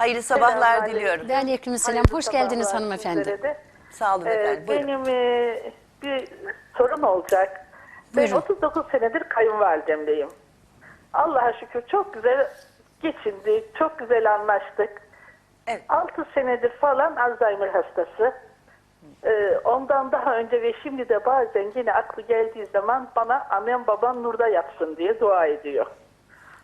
Hayırlı sabahlar Selamünaleyküm. diliyorum. Ve aleykümselam. Hayırlı Hoş geldiniz sabahlar hanımefendi. sizlere de. Sağ olun Ee, efendim. Buyurun. benim e, bir sorum olacak. Ben Buyurun. 39 senedir kayınvalidemdeyim. Allah'a şükür çok güzel geçindik, çok güzel anlaştık. Evet. 6 senedir falan Alzheimer hastası. Ee, ondan daha önce ve şimdi de bazen yine aklı geldiği zaman bana annem babam nurda yapsın diye dua ediyor.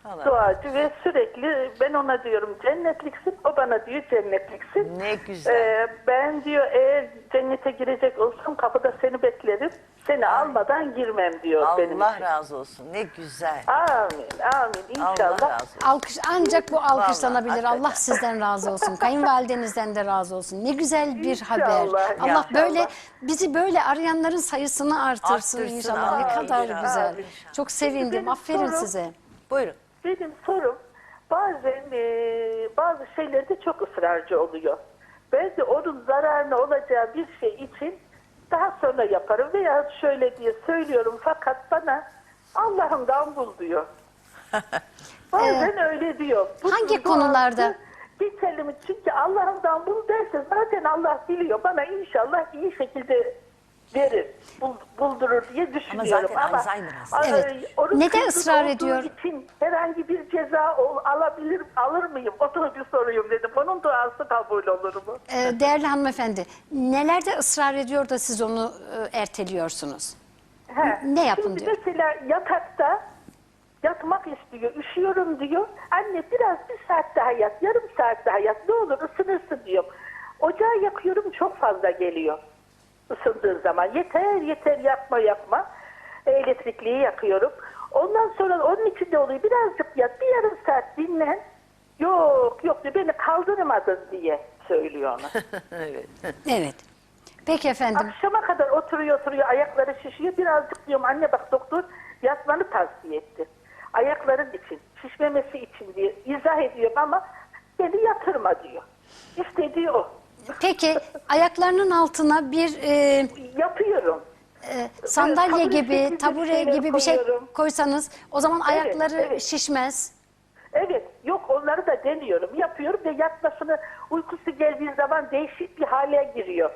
Allah. Duacı ve sürekli ben ona diyorum cennetliksin, o bana diyor cennetliksin. Ne güzel. Ee, ben diyor eğer cennete girecek olsam kapıda seni beklerim, seni almadan girmem diyor benim Allah için. razı olsun. Ne güzel. Amin, amin Allah inşallah. razı olsun. Alkış ancak bu alkışlanabilir. Allah sizden razı olsun. Kayınvalidenizden de razı olsun. Ne güzel bir İnşallah, haber. Allah inşallah. böyle bizi böyle arayanların sayısını artırsın, Arttırsın, inşallah. Ne amin, kadar amin. güzel. Çok sevindim. Benim Aferin sorum- size. Buyurun. Benim sorum bazen e, bazı şeylerde çok ısrarcı oluyor. Ben de onun zararına olacağı bir şey için daha sonra yaparım veya şöyle diye söylüyorum fakat bana Allah'ımdan bul diyor. Bazen öyle diyor. Bu hangi duası konularda? Geçelim çünkü Allah'ımdan bul derse zaten Allah biliyor. Bana inşallah iyi şekilde verir, bul- buldurur diye düşünüyorum. zaten Ama, Alzheimer hastası. ama Evet. onun Neden ısrar ediyor? için herhangi bir ceza ol- alabilir alır mıyım? O da bir soruyum dedim. Onun duası kabul olur mu? Ee, değerli hanımefendi, nelerde ısrar ediyor da siz onu e, erteliyorsunuz? He. Ne yapın Şimdi diyor? mesela yatakta yatmak istiyor, üşüyorum diyor. Anne biraz bir saat daha yat, yarım saat daha yat. Ne olur ısınırsın diyor. Ocağı yakıyorum çok fazla geliyor ısındığı zaman. Yeter yeter yapma yapma. Elektrikliyi yakıyorum. Ondan sonra onun içinde oluyor. Birazcık yat, bir yarım saat dinlen. Yok yok diyor beni kaldırmadın diye söylüyor ona. evet. Evet. Peki efendim. Akşama kadar oturuyor oturuyor ayakları şişiyor. Birazcık diyorum anne bak doktor yatmanı tavsiye etti. Ayakların için şişmemesi için diye izah ediyor ama beni yatırma diyor. İstediği o. Peki ayaklarının altına bir e, Yapıyorum. e, sandalye tabure gibi, tabure şeyler gibi bir şey koyuyorum. koysanız o zaman Evet, ayakları evet. şişmez. Evet yok onları da deniyorum. Yapıyorum ve yatmasını uykusu geldiği zaman değişik bir hale giriyor.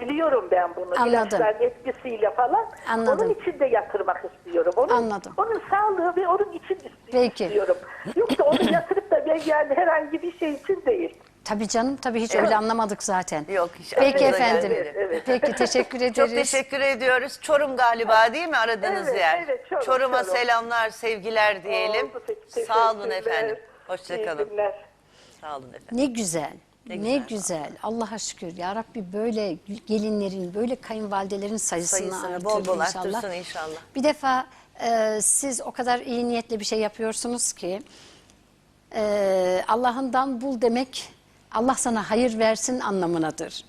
Biliyorum ben bunu Anladım. ilaçların etkisiyle falan. Anladım. Onun için de yatırmak istiyorum. Onun, Anladım. Onun sağlığı ve onun için ist- Peki. istiyorum. Yoksa onu yatırıp da ben yani herhangi bir şey için değil. Tabii canım tabii hiç öyle anlamadık zaten. Yok, hiç Peki aklımıza efendim. gelmedi. Evet. Peki teşekkür ederiz. Çok teşekkür ediyoruz. Çorum galiba değil mi aradığınız Evet, yer? evet, Çorum, Çorum'a Çorum. selamlar, sevgiler diyelim. Oldu, peki, Sağ olun teşekkürler. efendim. İyi Hoşçakalın. günler. Sağ olun efendim. Ne güzel. Ne Ne güzel. güzel. Allah'a şükür. Ya Rabbi böyle gelinlerin, böyle kayınvalidelerin sayısını, Sayısını bol bol inşallah. arttırsın inşallah. Bir defa e, siz o kadar iyi niyetle bir şey yapıyorsunuz ki e, Allah'ından bul demek Allah sana hayır versin anlamınadır.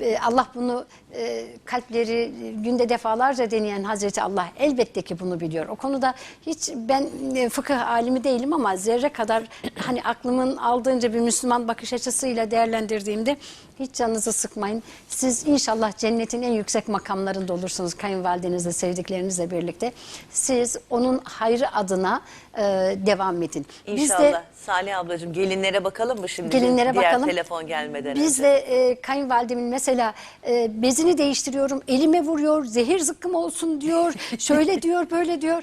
E, Allah bunu e, kalpleri günde defalarca deneyen Hazreti Allah elbette ki bunu biliyor. O konuda hiç ben e, fıkıh alimi değilim ama zerre kadar hani aklımın aldığınca bir Müslüman bakış açısıyla değerlendirdiğimde hiç canınızı sıkmayın. Siz inşallah cennetin en yüksek makamlarında olursunuz kayınvalidenizle, sevdiklerinizle birlikte. Siz onun hayrı adına e, devam edin. Biz İnşallah. de Salih ablacığım gelinlere bakalım mı şimdi? Gelinlere Diğer bakalım. telefon gelmeden Biz önce. de e, kayınvalidemin mesela e, bezini değiştiriyorum, elime vuruyor, zehir zıkkım olsun diyor, şöyle diyor, böyle diyor.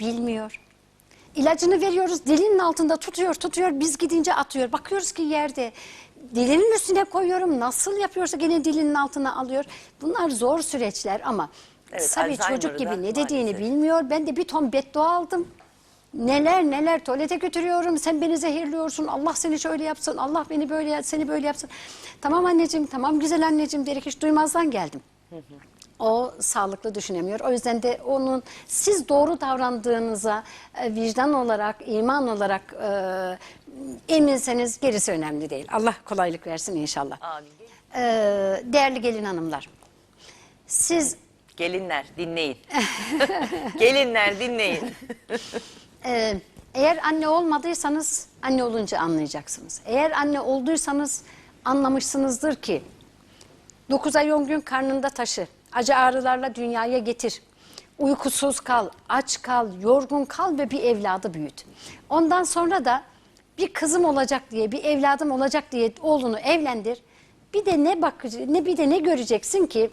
Bilmiyor. İlacını veriyoruz, dilinin altında tutuyor, tutuyor, biz gidince atıyor. Bakıyoruz ki yerde. Dilinin üstüne koyuyorum, nasıl yapıyorsa gene dilinin altına alıyor. Bunlar zor süreçler ama Evet, tabii çocuk gibi ne dediğini maalesef. bilmiyor. Ben de bir ton beddua aldım. Neler neler tuvalete götürüyorum. Sen beni zehirliyorsun. Allah seni şöyle yapsın. Allah beni böyle seni böyle yapsın. Tamam anneciğim, tamam güzel anneciğim diyerek hiç duymazdan geldim. O sağlıklı düşünemiyor. O yüzden de onun siz doğru davrandığınıza e, vicdan olarak, iman olarak e, eminseniz gerisi önemli değil. Allah kolaylık versin inşallah. Amin. E, değerli gelin hanımlar, siz Gelinler dinleyin. Gelinler dinleyin. Ee, eğer anne olmadıysanız anne olunca anlayacaksınız. Eğer anne olduysanız anlamışsınızdır ki 9 ay 10 gün karnında taşı, acı ağrılarla dünyaya getir. Uykusuz kal, aç kal, yorgun kal ve bir evladı büyüt. Ondan sonra da bir kızım olacak diye, bir evladım olacak diye oğlunu evlendir. Bir de ne bak ne bir de ne göreceksin ki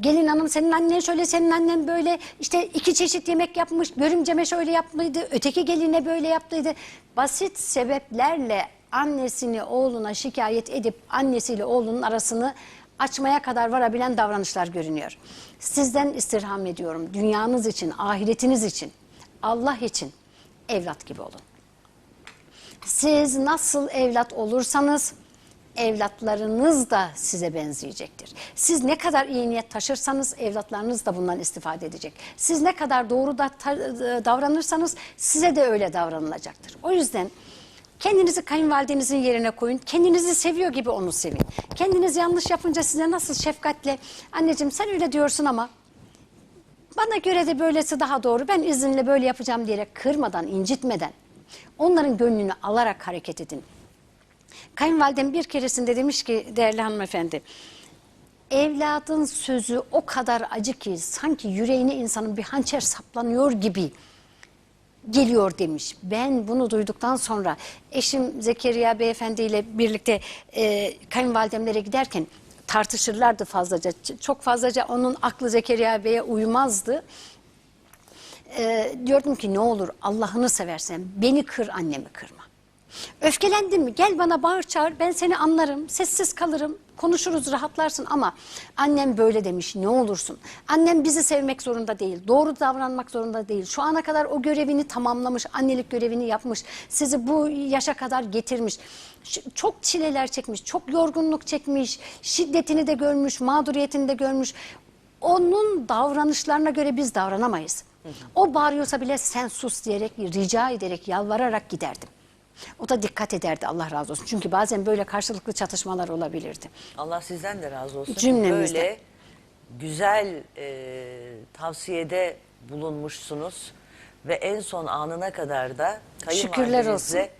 Gelin hanım senin annen şöyle senin annen böyle işte iki çeşit yemek yapmış görümceme şöyle yapmalıydı öteki geline böyle yaptıydı. Basit sebeplerle annesini oğluna şikayet edip annesiyle oğlunun arasını açmaya kadar varabilen davranışlar görünüyor. Sizden istirham ediyorum dünyanız için ahiretiniz için Allah için evlat gibi olun. Siz nasıl evlat olursanız evlatlarınız da size benzeyecektir. Siz ne kadar iyi niyet taşırsanız evlatlarınız da bundan istifade edecek. Siz ne kadar doğru da ta- davranırsanız size de öyle davranılacaktır. O yüzden kendinizi kayınvalidenizin yerine koyun. Kendinizi seviyor gibi onu sevin. Kendiniz yanlış yapınca size nasıl şefkatle anneciğim sen öyle diyorsun ama bana göre de böylesi daha doğru. Ben izinle böyle yapacağım diyerek kırmadan, incitmeden onların gönlünü alarak hareket edin. Kayınvalidem bir keresinde demiş ki değerli hanımefendi, evladın sözü o kadar acı ki sanki yüreğine insanın bir hançer saplanıyor gibi geliyor demiş. Ben bunu duyduktan sonra eşim Zekeriya Beyefendi ile birlikte e, kayınvalidemlere giderken tartışırlardı fazlaca. Çok fazlaca onun aklı Zekeriya Bey'e uymazdı. E, diyordum ki ne olur Allah'ını seversen beni kır annemi kırma. Öfkelendin mi gel bana bağır çağır ben seni anlarım sessiz kalırım konuşuruz rahatlarsın ama annem böyle demiş ne olursun. Annem bizi sevmek zorunda değil doğru davranmak zorunda değil şu ana kadar o görevini tamamlamış annelik görevini yapmış sizi bu yaşa kadar getirmiş. Çok çileler çekmiş çok yorgunluk çekmiş şiddetini de görmüş mağduriyetini de görmüş. Onun davranışlarına göre biz davranamayız. O bağırıyorsa bile sen sus diyerek rica ederek yalvararak giderdim. O da dikkat ederdi Allah razı olsun. Çünkü bazen böyle karşılıklı çatışmalar olabilirdi. Allah sizden de razı olsun. Cümlemizden. Böyle güzel e, tavsiyede bulunmuşsunuz ve en son anına kadar da Şükürler kayınvalidenizle olsun.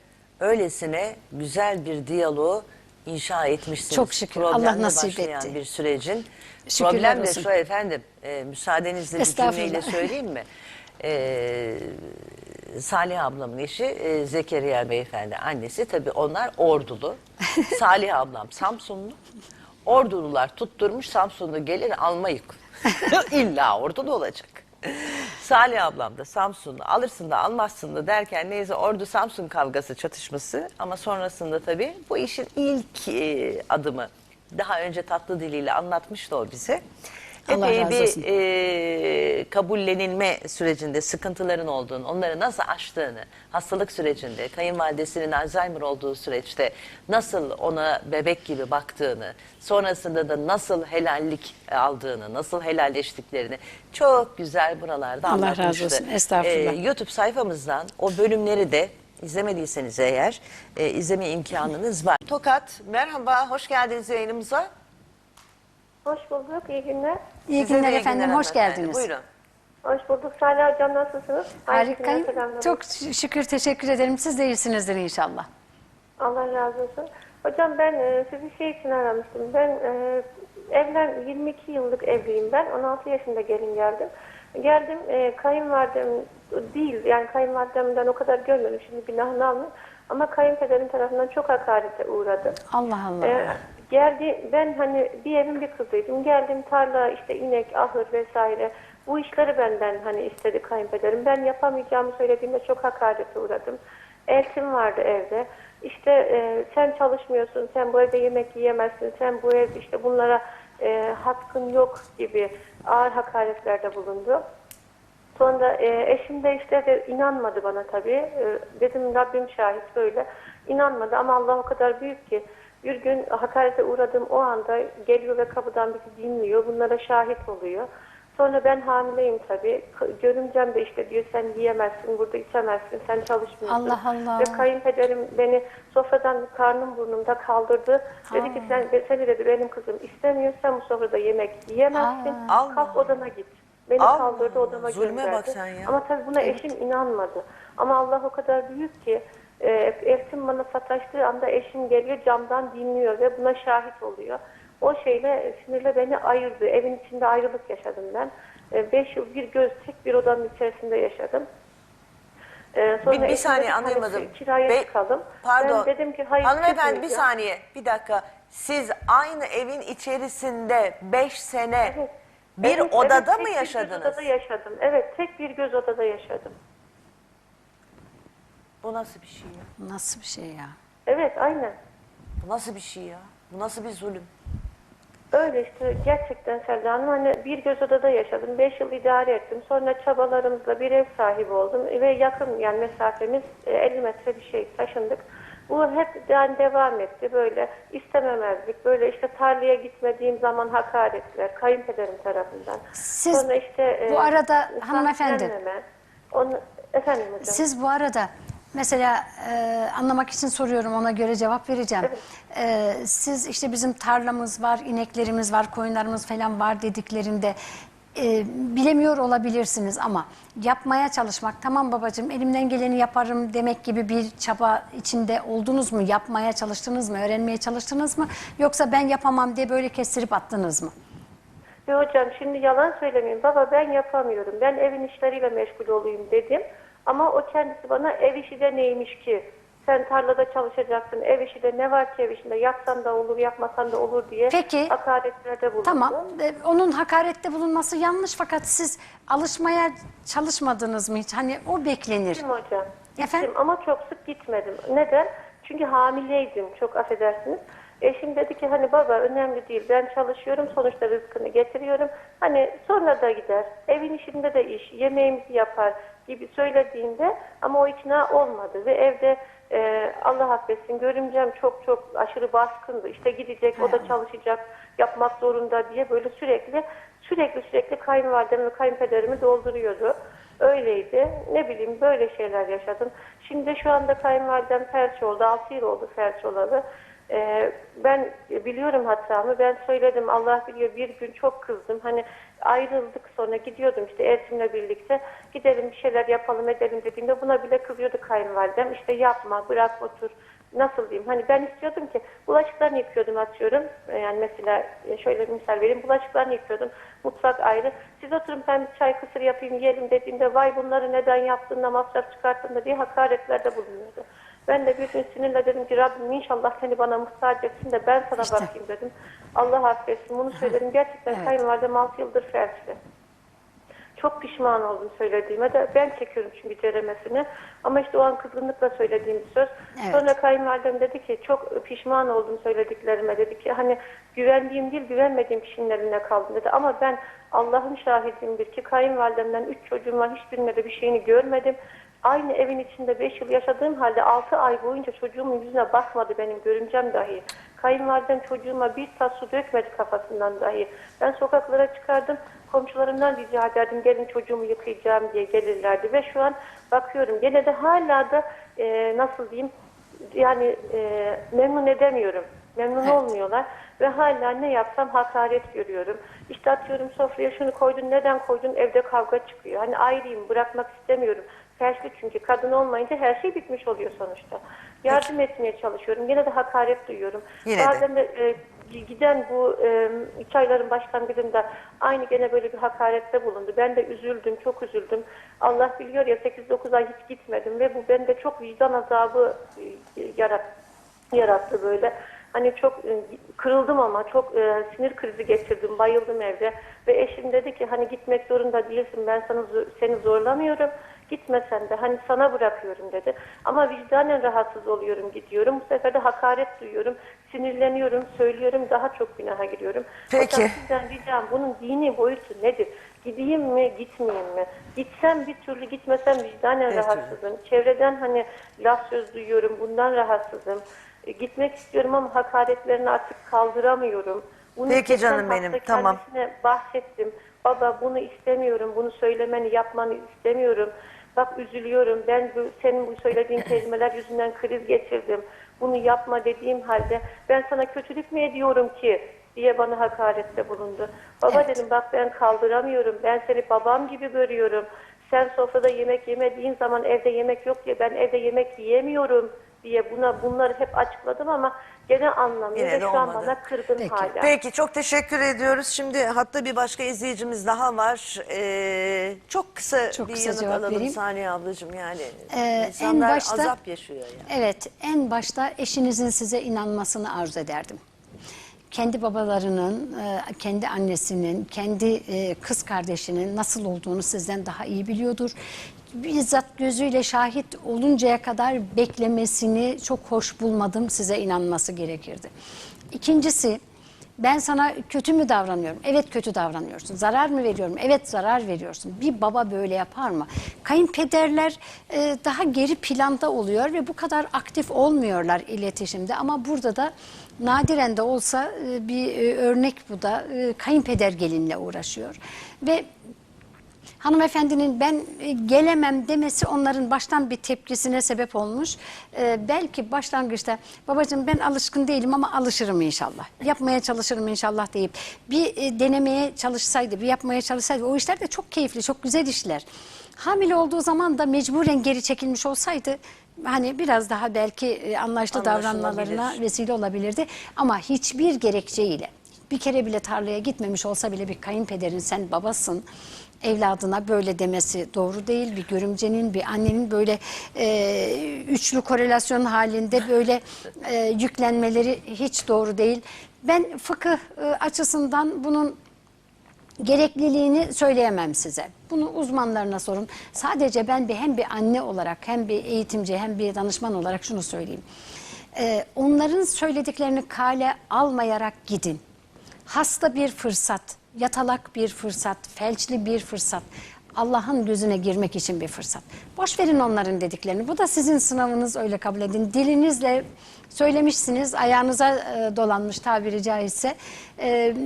öylesine güzel bir diyaloğu inşa etmişsiniz. Çok şükür. Allah Problemle nasip başlayan etti. bir sürecin. Şükürler Problem de olsun. şu efendim, e, müsaadenizle bir cümleyle söyleyeyim mi? E, Salih ablamın eşi e, Zekeriya beyefendi annesi tabii onlar ordulu. Salih ablam Samsunlu. Ordulular tutturmuş Samsunlu gelin almayık. İlla ordulu olacak. Salih ablam da Samsunlu alırsın da almazsın da derken neyse ordu Samsun kavgası çatışması ama sonrasında tabii bu işin ilk e, adımı daha önce tatlı diliyle anlatmıştı o bize. Allah Epey razı bir e, kabullenilme sürecinde sıkıntıların olduğunu, onları nasıl aştığını, hastalık sürecinde, kayınvalidesinin Alzheimer olduğu süreçte nasıl ona bebek gibi baktığını, sonrasında da nasıl helallik aldığını, nasıl helalleştiklerini çok güzel buralarda Allah razı anlatmıştı. olsun, estağfurullah. E, YouTube sayfamızdan o bölümleri de izlemediyseniz eğer e, izleme imkanınız var. Tokat, merhaba, hoş geldiniz yayınımıza. Hoş bulduk, iyi günler. İyi Size de günler iyi efendim, günler hoş hanımefendi. geldiniz. Buyurun. Hoş bulduk. Salih Hocam nasılsınız? Harikayım. Çok şükür teşekkür ederim. Siz de iyisinizdir inşallah. Allah razı olsun. Hocam ben e, sizi şey için aramıştım. Ben e, evlen 22 yıllık evliyim ben. 16 yaşında gelin geldim. Geldim e, kayınvalidem değil yani kayınvalidemden o kadar görmedim şimdi günahını almayayım. Ama kayınpederim tarafından çok hakarete uğradım. Allah Allah. Ee, geldi ben hani bir evin bir kızıydım. Geldim tarla işte inek, ahır vesaire. Bu işleri benden hani istedi kayınpederim. Ben yapamayacağımı söylediğimde çok hakarete uğradım. Eltim vardı evde. İşte e, sen çalışmıyorsun, sen bu evde yemek yiyemezsin, sen bu ev işte bunlara e, hakkın yok gibi ağır hakaretlerde bulundu. Sonra e, eşim de işte de inanmadı bana tabii. E, dedim Rabbim şahit böyle. İnanmadı ama Allah o kadar büyük ki bir gün hakarete uğradığım o anda geliyor ve kapıdan bizi dinliyor. Bunlara şahit oluyor. Sonra ben hamileyim tabii. Görümcem de işte diyor sen yiyemezsin, burada içemezsin, sen çalışmıyorsun. Allah Allah. Ve kayınpederim beni sofradan karnım burnumda kaldırdı. Dedi ki sen seni dedi benim kızım istemiyor. Sen bu sofrada yemek yiyemezsin. Allah. Kalk odana git. Beni Allah. kaldırdı odama Zulme gönderdi. bak sen ya. Ama tabii buna eşim inanmadı. Ama Allah o kadar büyük ki e, Eltim bana sataştığı anda eşim geliyor camdan dinliyor ve buna şahit oluyor. O şeyle sinirle beni ayırdı. Evin içinde ayrılık yaşadım ben. E, beş yıl bir göz tek bir odanın içerisinde yaşadım. Ee, sonra Bir, bir eşim saniye hani anlayamadım. kiraya Bey- çıkalım. Pardon. Ben dedim ki hayır Hanımefendi bir çıkmayacağım. saniye bir dakika. Siz aynı evin içerisinde 5 sene Evet. Bir Evet, odada evet, mı tek Bir yaşadınız? göz odada yaşadım. Evet tek bir göz odada yaşadım. Bu nasıl bir şey ya? Nasıl bir şey ya? Evet aynen. Bu nasıl bir şey ya? Bu nasıl bir zulüm? Öyle işte gerçekten Selda Hanım hani bir göz odada yaşadım. Beş yıl idare ettim. Sonra çabalarımızla bir ev sahibi oldum. Ve yakın yani mesafemiz e, 50 metre bir şey taşındık. Bu hep yani devam etti böyle istememezlik böyle işte tarlaya gitmediğim zaman hakaretler kayınpederim tarafından. Siz Sonra işte bu arada ıslak hanımefendi-. Onu, efendim hocam. Siz bu arada mesela e, anlamak için soruyorum ona göre cevap vereceğim. E, siz işte bizim tarlamız var, ineklerimiz var, koyunlarımız falan var dediklerinde e, bilemiyor olabilirsiniz ama yapmaya çalışmak tamam babacığım elimden geleni yaparım demek gibi bir çaba içinde oldunuz mu? Yapmaya çalıştınız mı? Öğrenmeye çalıştınız mı? Yoksa ben yapamam diye böyle kestirip attınız mı? Ve hocam şimdi yalan söylemeyeyim. Baba ben yapamıyorum. Ben evin işleriyle meşgul olayım dedim. Ama o kendisi bana ev işi de neymiş ki? Sen tarlada çalışacaksın. Ev işi de ne var ki ev işinde? Yapsan da olur, yapmasan da olur diye Peki. hakaretlerde bulundu. Tamam. e, Onun hakarette bulunması yanlış fakat siz alışmaya çalışmadınız mı hiç? Hani o beklenir. Gittim hocam. Gittim Efendim? ama çok sık gitmedim. Neden? Çünkü hamileydim. Çok affedersiniz. Eşim dedi ki hani baba önemli değil. Ben çalışıyorum. Sonuçta rızkını getiriyorum. Hani sonra da gider. Evin işinde de iş. Yemeğimizi yapar gibi söylediğinde ama o ikna olmadı. Ve evde e, Allah affetsin görümcem çok çok aşırı baskındı. İşte gidecek o da çalışacak yapmak zorunda diye böyle sürekli sürekli sürekli kayınvalidemi ve kayınpederimi dolduruyordu. Öyleydi. Ne bileyim böyle şeyler yaşadım. Şimdi şu anda kayınvalidem felç oldu. 6 yıl oldu felç olalı. Ee, ben biliyorum hatamı. Ben söyledim. Allah biliyor. Bir gün çok kızdım. Hani ayrıldık sonra gidiyordum işte Ersin'le birlikte. Gidelim bir şeyler yapalım edelim dediğimde buna bile kızıyordu kayınvalidem. İşte yapma bırak otur. Nasıl diyeyim? Hani ben istiyordum ki bulaşıklarını yıkıyordum atıyorum. Ee, Yani mesela e, şöyle bir misal vereyim. Bulaşıklarını yıkıyordum. Mutfak ayrı. Siz oturun ben bir çay kısır yapayım yiyelim dediğimde vay bunları neden yaptın da masraf çıkarttın da diye hakaretlerde bulunuyordu. Ben de bir gün sinirle dedim ki Rabbim inşallah seni bana muhtaç etsin de ben sana İşte. bakayım dedim. Allah affetsin bunu söyledim. Gerçekten Evet. kayınvalidem 6 yıldır felçli. Çok pişman oldum söylediğime de. Ben çekiyorum çünkü ceremesini. Ama işte o an kızgınlıkla söylediğim bir söz. Evet. Sonra kayınvalidem dedi ki çok pişman oldum söylediklerime. Dedi ki hani güvendiğim değil güvenmediğim kişinin eline kaldım dedi. Ama ben Allah'ın şahidimdir ki kayınvalidemden üç çocuğum var hiçbirine de bir şeyini görmedim. Aynı evin içinde 5 yıl yaşadığım halde 6 ay boyunca çocuğumun yüzüne bakmadı benim görümcem dahi. Kayınvalidem çocuğuma bir tas su dökmedi kafasından dahi. Ben sokaklara çıkardım komşularımdan rica ederdim gelin çocuğumu yıkayacağım diye gelirlerdi. Ve şu an bakıyorum gene de hala da e, nasıl diyeyim yani e, memnun edemiyorum. Memnun Evet. olmuyorlar ve hala ne yapsam hakaret görüyorum. İşte atıyorum sofraya şunu koydun neden koydun evde kavga çıkıyor. Hani ayrıyım bırakmak istemiyorum. Tersli çünkü kadın olmayınca her şey bitmiş oluyor sonuçta. Yardım etmeye çalışıyorum. Yine de hakaret duyuyorum. Yine de. Bazen de e, giden bu e, iki ayların başlangıcında aynı gene böyle bir hakarette bulundu. Ben de üzüldüm, çok üzüldüm. Allah biliyor ya 8-9 ay hiç gitmedim ve bu bende çok vicdan azabı e, yarat, yarattı böyle. Hani çok e, kırıldım ama çok e, sinir krizi geçirdim, bayıldım evde. Ve eşim dedi ki hani gitmek zorunda değilsin, ben sana seni zorlamıyorum. Gitmesen de hani sana bırakıyorum dedi. Ama vicdanen rahatsız oluyorum gidiyorum. Bu sefer de hakaret duyuyorum, sinirleniyorum, söylüyorum, daha çok günaha giriyorum. Peki. Hocam sizden ricam bunun dini boyutu nedir? Gideyim mi, gitmeyeyim mi? Gitsem bir türlü, gitmesem vicdanen türlü. rahatsızım. Çevreden hani laf söz duyuyorum, bundan rahatsızım. E, Gitmek istiyorum ama hakaretlerini artık kaldıramıyorum. Bunu Peki canım benim, tamam. bahsettim. Baba bunu istemiyorum, bunu söylemeni, yapmanı istemiyorum. Bak üzülüyorum, ben bu, senin bu söylediğin kelimeler yüzünden kriz geçirdim. Bunu yapma dediğim halde ben sana kötülük mü ediyorum ki diye bana hakarette bulundu. Baba Evet. dedim bak ben kaldıramıyorum, ben seni babam gibi görüyorum. Sen sofrada yemek yemediğin zaman evde yemek yok diye ben evde yemek yiyemiyorum diye buna bunları hep açıkladım ama gene anlamıyor Yine ve de şu an olmadı. bana kırgın Peki. hala. Peki çok teşekkür ediyoruz. Şimdi hatta bir başka izleyicimiz daha var. Ee, çok kısa Çok bir kısa yanıt cevap alalım vereyim. Saniye ablacığım yani. Ee, en insanlar başta- azap yaşıyor yani. Evet, en başta eşinizin size inanmasını arzu ederdim. Kendi babalarının, e, kendi annesinin, kendi e, kız kardeşinin nasıl olduğunu sizden daha iyi biliyordur. Bizzat gözüyle şahit oluncaya kadar beklemesini çok hoş bulmadım. Size inanması gerekirdi. İkincisi, ben sana kötü mü davranıyorum? Evet kötü davranıyorsun. Zarar mı veriyorum? Evet zarar veriyorsun. Bir baba böyle yapar mı? Kayınpederler e, daha geri planda oluyor ve bu kadar aktif olmuyorlar iletişimde. Ama burada da nadiren de olsa e, bir e, örnek bu da e, kayınpeder gelinle uğraşıyor. Ve hanımefendinin ben e, gelemem demesi onların baştan bir tepkisine sebep olmuş. Ee, belki başlangıçta babacığım ben alışkın değilim ama alışırım inşallah. Yapmaya çalışırım inşallah deyip bir e, denemeye çalışsaydı, bir yapmaya çalışsaydı o işler de çok keyifli, çok güzel işler. Hamile olduğu zaman da mecburen geri çekilmiş olsaydı hani biraz daha belki e, anlaşlı davranmalarına vesile olabilirdi. Ama hiçbir gerekçeyle bir kere bile tarlaya gitmemiş olsa bile bir kayınpederin sen babasın evladına böyle demesi doğru değil. Bir görümcenin, bir annenin böyle e, üçlü korelasyon halinde böyle e, yüklenmeleri hiç doğru değil. Ben fıkıh e, açısından bunun gerekliliğini söyleyemem size. Bunu uzmanlarına sorun. Sadece ben bir hem bir anne olarak hem bir eğitimci hem bir danışman olarak şunu söyleyeyim. Ee, onların söylediklerini kale almayarak gidin. Hasta bir fırsat, yatalak bir fırsat, felçli bir fırsat. Allah'ın gözüne girmek için bir fırsat. Boş verin onların dediklerini. Bu da sizin sınavınız öyle kabul edin. Dilinizle söylemişsiniz, ayağınıza e, dolanmış tabiri caizse. E,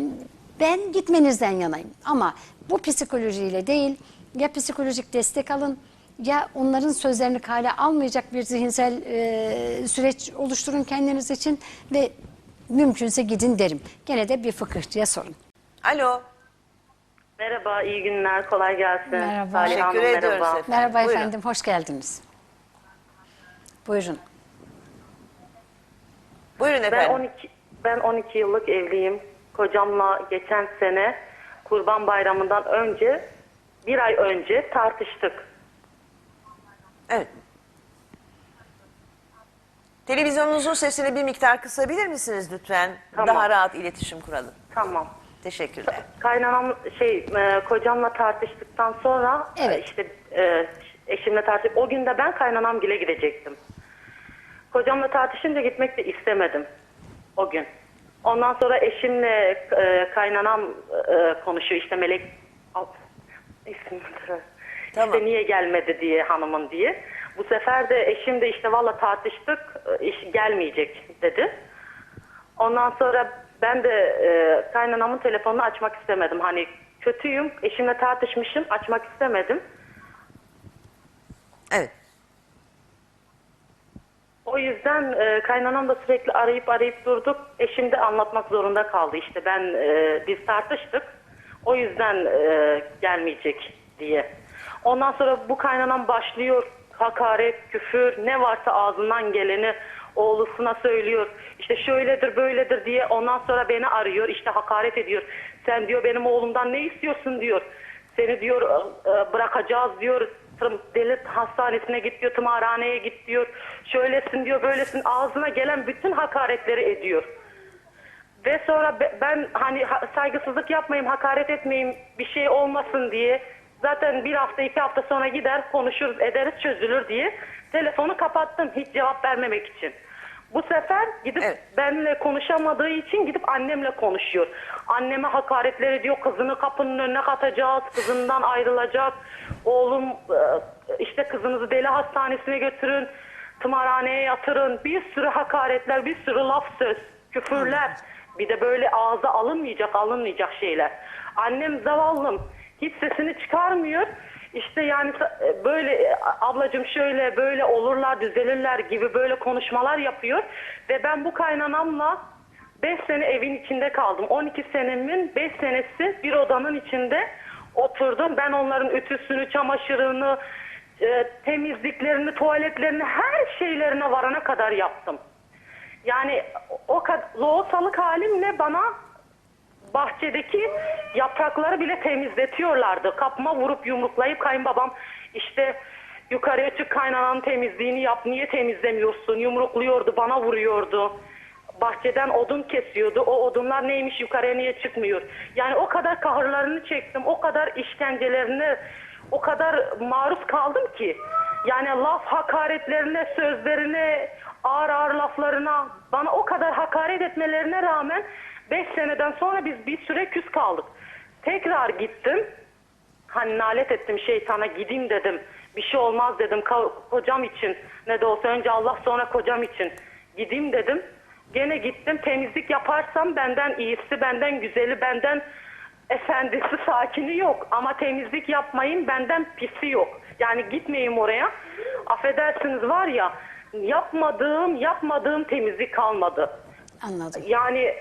ben gitmenizden yanayım. Ama bu psikolojiyle değil, ya psikolojik destek alın ya onların sözlerini kale almayacak bir zihinsel e, süreç oluşturun kendiniz için ve mümkünse gidin derim. Gene de bir fıkıhçıya sorun. Alo. Merhaba, iyi günler, kolay gelsin. Merhaba. Salih Teşekkür Hanım, ediyoruz merhaba. efendim. Merhaba Buyurun. efendim, hoş geldiniz. Buyurun. Buyurun Ben efendim. 12 ben 12 yıllık evliyim. Kocamla geçen sene Kurban Bayramı'ndan önce bir ay önce tartıştık. Evet. Televizyonunuzun sesini bir miktar kısabilir misiniz lütfen? Tamam. Daha rahat iletişim kuralım. Tamam. Teşekkürler. Kaynanam şey e, kocamla tartıştıktan sonra e, Evet. işte e, eşimle tartıştık. O gün de ben kaynanam gile gidecektim. Kocamla tartışınca gitmek de istemedim o gün. Ondan sonra eşimle e, kaynanam e, konuşuyor işte Melek Al, ismini hatırlamıyorum. Tamam. İşte niye gelmedi diye hanımın diye. Bu sefer de eşim de işte valla tartıştık e, iş gelmeyecek dedi. Ondan sonra ben de e, kaynanamın telefonunu açmak istemedim. Hani kötüyüm, eşimle tartışmışım, açmak istemedim. Evet. O yüzden e, kaynanam da sürekli arayıp arayıp durduk. Eşim de anlatmak zorunda kaldı. İşte ben e, biz tartıştık. O yüzden e, gelmeyecek diye. Ondan sonra bu kaynanam başlıyor hakaret, küfür, ne varsa ağzından geleni oğlusuna söylüyor. İşte şöyledir, böyledir diye ondan sonra beni arıyor. İşte hakaret ediyor. Sen diyor benim oğlumdan ne istiyorsun diyor. Seni diyor e, bırakacağız diyor. Deli hastanesine git diyor, tımarhaneye git diyor. Şöylesin diyor, böylesin. Ağzına gelen bütün hakaretleri ediyor. Ve sonra be- ben hani ha- saygısızlık yapmayayım, hakaret etmeyeyim, bir şey olmasın diye zaten bir hafta iki hafta sonra gider konuşuruz ederiz çözülür diye telefonu kapattım hiç cevap vermemek için. Bu sefer gidip Evet. benimle konuşamadığı için gidip annemle konuşuyor. Anneme hakaretler ediyor. Kızını kapının önüne katacağız. Kızından ayrılacak. Oğlum e, işte kızınızı deli hastanesine götürün. Tımarhaneye yatırın. Bir sürü hakaretler, bir sürü laf söz, küfürler. Bir de böyle ağza alınmayacak, alınmayacak şeyler. Annem zavallım. Hiç sesini çıkarmıyor. İşte yani e, böyle e, ablacığım şöyle böyle olurlar düzelirler gibi böyle konuşmalar yapıyor. Ve ben bu kaynanamla 5 sene evin içinde kaldım. 12 senemin 5 senesi bir odanın içinde oturdum. Ben onların ütüsünü, çamaşırını, e, temizliklerini, tuvaletlerini, her şeylerine varana kadar yaptım. Yani o kadar loğusalık halimle bana bahçedeki yaprakları bile temizletiyorlardı. Kapıma vurup yumruklayıp kayınbabam işte yukarıya çık kaynananın temizliğini yap niye temizlemiyorsun yumrukluyordu bana vuruyordu. Bahçeden odun kesiyordu. O odunlar neymiş yukarıya niye çıkmıyor? Yani o kadar kahırlarını çektim. O kadar işkencelerine o kadar maruz kaldım ki. Yani laf hakaretlerine, sözlerine, ağır ağır laflarına bana o kadar hakaret etmelerine rağmen 5 seneden sonra biz bir süre küs kaldık. Tekrar gittim. Hani nalet ettim şeytana gideyim dedim. Bir şey olmaz dedim kocam için. Ne de olsa önce Allah sonra kocam için. Gideyim dedim. Gene gittim temizlik yaparsam benden iyisi, benden güzeli, benden efendisi, sakini yok. Ama temizlik yapmayın benden pisi yok. Yani gitmeyeyim oraya. Affedersiniz var ya yapmadığım yapmadığım temizlik kalmadı. Anladım. Yani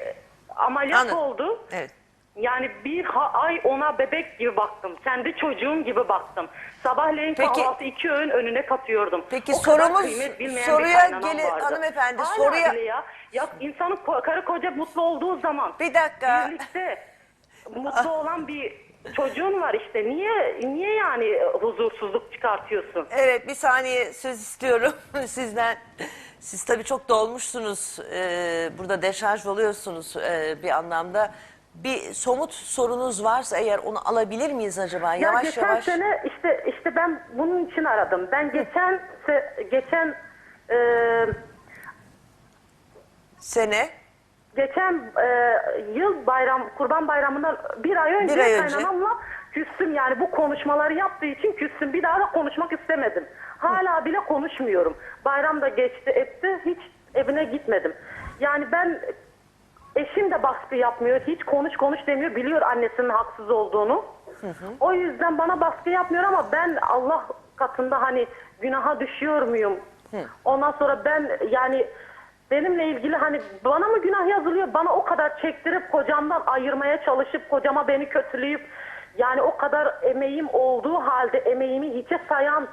ameliyat Anladım. oldu. Evet. Yani bir ha- ay ona bebek gibi baktım. Kendi çocuğum gibi baktım. Sabahleyin Peki- kahvaltı iki öğün önüne katıyordum. Peki kadar sorumuz- kıymet bilmeyen bir soruya kaynanam gelin- vardı. hanımefendi, Hala soruya- bile ya. Ya insanın ko- karı koca mutlu olduğu zaman. Bir dakika. Birlikte mutlu olan bir çocuğun var işte. Niye niye yani huzursuzluk çıkartıyorsun? Evet bir saniye söz istiyorum sizden. Siz tabii çok dolmuşsunuz. Ee, burada deşarj oluyorsunuz e, bir anlamda. Bir somut sorunuz varsa eğer onu alabilir miyiz acaba? Ya Yavaş geçen yavaş. sene işte işte ben bunun için aradım. Ben geçen se- geçen e, Sene. geçen e, yıl bayram Kurban Bayramı'ndan bir ay önce, Bir ay önce. kaynanamla küstüm yani bu konuşmaları yaptığı için küstüm. Bir daha da konuşmak istemedim. Hala bile konuşmuyorum. Bayram da geçti etti hiç evine gitmedim. Yani ben eşim de baskı yapmıyor. Hiç konuş konuş demiyor. Biliyor annesinin haksız olduğunu. O yüzden bana baskı yapmıyor ama ben Allah katında hani günaha düşüyor muyum? Ondan sonra ben yani benimle ilgili hani bana mı günah yazılıyor? Bana o kadar çektirip kocamdan ayırmaya çalışıp kocama beni kötüleyip yani o kadar emeğim olduğu halde emeğimi hiçe sayan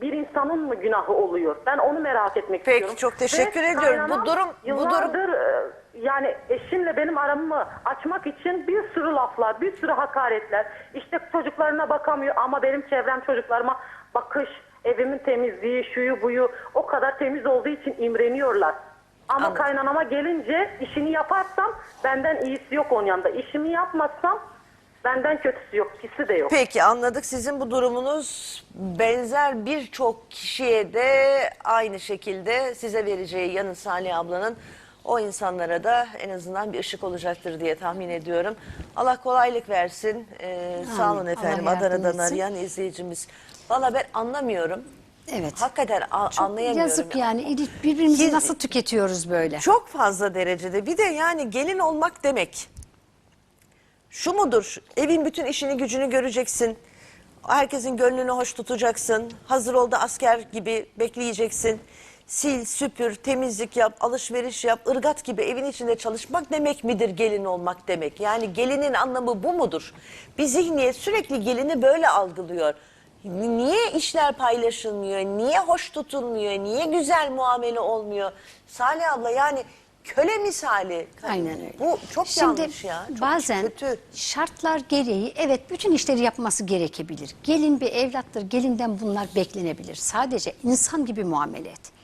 bir insanın mı günahı oluyor? Ben onu merak etmek Peki, istiyorum. çok teşekkür Ve ediyorum. Bu durum- bu durum- e, yani eşimle benim aramı açmak için bir sürü laflar, bir sürü hakaretler. İşte çocuklarına bakamıyor ama benim çevrem çocuklarıma bakış, evimin temizliği, şuyu buyu o kadar temiz olduğu için imreniyorlar. Ama Anladım. kaynanama gelince işini yaparsam benden iyisi yok onun yanında. İşimi yapmazsam benden kötüsü yok, pisi de yok. Peki anladık. Sizin bu durumunuz benzer birçok kişiye de aynı şekilde size vereceği yanı Salih ablanın o insanlara da en azından bir ışık olacaktır diye tahmin ediyorum. Allah kolaylık versin. Ee, sağ olun Allah efendim yardım Adana'dan etsin. arayan izleyicimiz. Valla ben anlamıyorum. Evet. Hakikaten a- Çok anlayamıyorum. yazık yani İlik- birbirimizi Siz- nasıl tüketiyoruz böyle? Çok fazla derecede. Bir de yani gelin olmak demek. Şu mudur? Evin bütün işini gücünü göreceksin. Herkesin gönlünü hoş tutacaksın. Hazır ol da asker gibi bekleyeceksin. Sil, süpür, temizlik yap, alışveriş yap, ırgat gibi evin içinde çalışmak demek midir gelin olmak demek? Yani gelinin anlamı bu mudur? Bir zihniyet sürekli gelini böyle algılıyor. Niye işler paylaşılmıyor? Niye hoş tutulmuyor? Niye güzel muamele olmuyor? Salih abla yani köle misali. Aynen öyle. Bu çok Şimdi yanlış ya. Çok bazen kötü. şartlar gereği evet bütün işleri yapması gerekebilir. Gelin bir evlattır. Gelinden bunlar beklenebilir. Sadece insan gibi muamele et.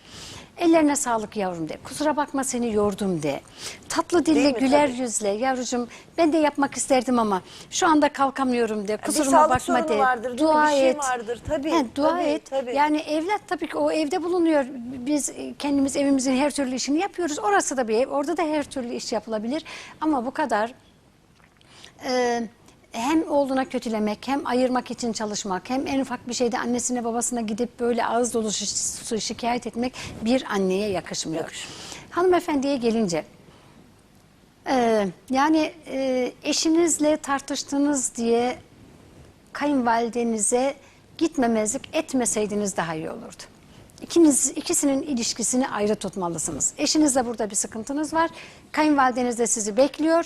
Ellerine sağlık yavrum de. Kusura bakma seni yordum de. Tatlı dille Değil mi? güler Tabii. yüzle yavrucuğum ben de yapmak isterdim ama şu anda kalkamıyorum de. Kusuruma sağlık bakma sorunu de. vardır, değil mi? Dua Bir şey et. vardır. Tabii, He, dua tabii, et. tabii. Yani evlat tabii ki o evde bulunuyor. Biz e, kendimiz evimizin her türlü işini yapıyoruz. Orası da bir ev. Orada da her türlü iş yapılabilir. Ama bu kadar e, hem oğluna kötülemek, hem ayırmak için çalışmak, hem en ufak bir şeyde annesine babasına gidip böyle ağız dolu şi- şikayet etmek bir anneye yakışmıyor. Hanımefendiye gelince, e, yani e, eşinizle tartıştınız diye kayınvalidenize gitmemezlik etmeseydiniz daha iyi olurdu. İkiniz, ikisinin ilişkisini ayrı tutmalısınız. Eşinizle burada bir sıkıntınız var. Kayınvalideniz de sizi bekliyor.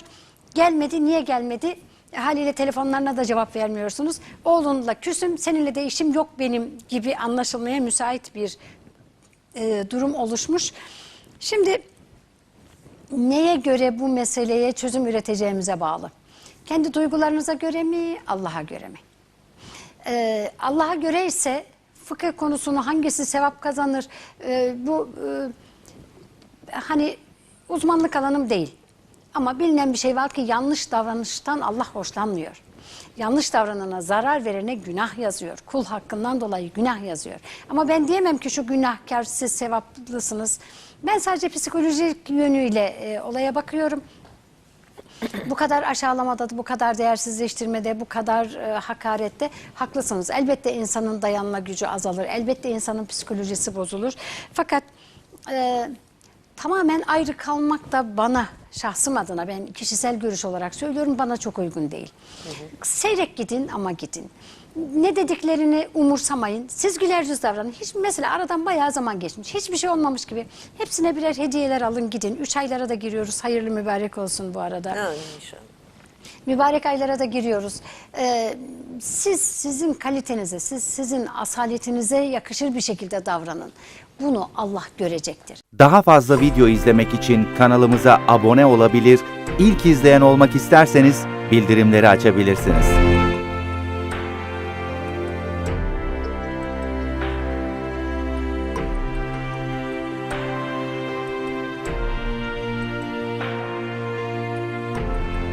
Gelmedi, niye gelmedi? E, Haliyle telefonlarına da cevap vermiyorsunuz. Oğlunla küsüm, seninle de işim yok benim gibi anlaşılmaya müsait bir e, durum oluşmuş. Şimdi neye göre bu meseleye çözüm üreteceğimize bağlı. Kendi duygularınıza göre mi, Allah'a göre mi? Ee, Allah'a göre ise fıkıh konusunu hangisi sevap kazanır, e, bu e, hani uzmanlık alanım değil. Ama bilinen bir şey var ki yanlış davranıştan Allah hoşlanmıyor. Yanlış davranana zarar verene günah yazıyor. Kul hakkından dolayı günah yazıyor. Ama ben diyemem ki şu günahkar siz sevaplısınız. Ben sadece psikolojik yönüyle e, olaya bakıyorum bu kadar aşağılamada, bu kadar değersizleştirmede, bu kadar e, hakarette haklısınız. Elbette insanın dayanma gücü azalır. Elbette insanın psikolojisi bozulur. Fakat e, tamamen ayrı kalmak da bana şahsım adına ben kişisel görüş olarak söylüyorum bana çok uygun değil. Seyrek gidin ama gidin. Ne dediklerini umursamayın. Siz güler yüz davranın. Hiç mesela aradan bayağı zaman geçmiş. Hiçbir şey olmamış gibi. Hepsine birer hediyeler alın gidin. Üç aylara da giriyoruz. Hayırlı mübarek olsun bu arada. Ha, inşallah. Mübarek aylara da giriyoruz. Ee, siz sizin kalitenize, siz sizin asaletinize yakışır bir şekilde davranın. Bunu Allah görecektir. Daha fazla video izlemek için kanalımıza abone olabilir, ilk izleyen olmak isterseniz bildirimleri açabilirsiniz.